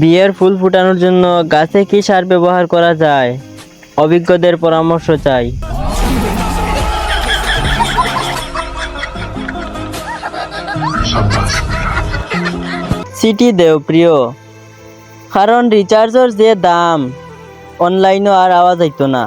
বিয়ের ফুল ফুটানোর জন্য গাছে কি সার ব্যবহার করা যায়? অভিজ্ঞদের পরামর্শ চাই। সিটি দেও কারণ রিচার্জের যে দাম অনলাইনও আর আওয়া যাইতো না।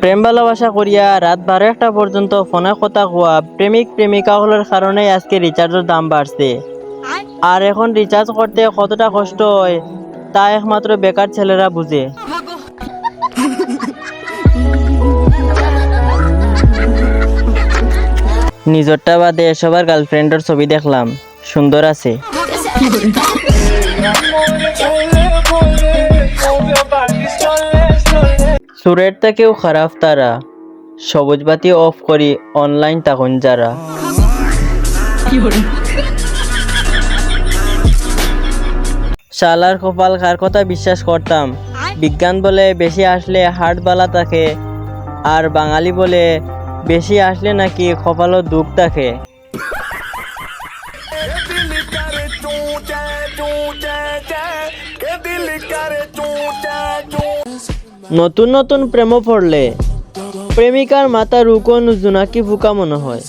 প্রেম ভালোবাসা করিয়া রাত বারো একটা পর্যন্ত ফোনে কথা কোয়া প্রেমিক প্রেমিকা হলোর কারণে আজকে রিচার্জের দাম বাড়ছে আর এখন রিচার্জ করতে কতটা কষ্ট হয়, তা একমাত্র বেকার ছেলেরা বুঝে। নিজরটা বাদে সবার গার্লফ্রেন্ডের ছবি দেখলাম, সুন্দর আছে। সুরের থেকেও খারাপ তারা। সবুজ বাতি অফ করি অনলাইন তখন যারা। শালার কপাল, কার কথা বিশ্বাস করতাম? বিজ্ঞান বলে বেশি আসলে হার্ট বালা থাকে, আর বাঙালি বলে বেশি আসলে নাকি কপালও দুঃখ থাকে। নতুন নতুন প্রেম পড়লে প্রেমিকার মাথা রুকন জোনাকি ফুকা মনে হয়।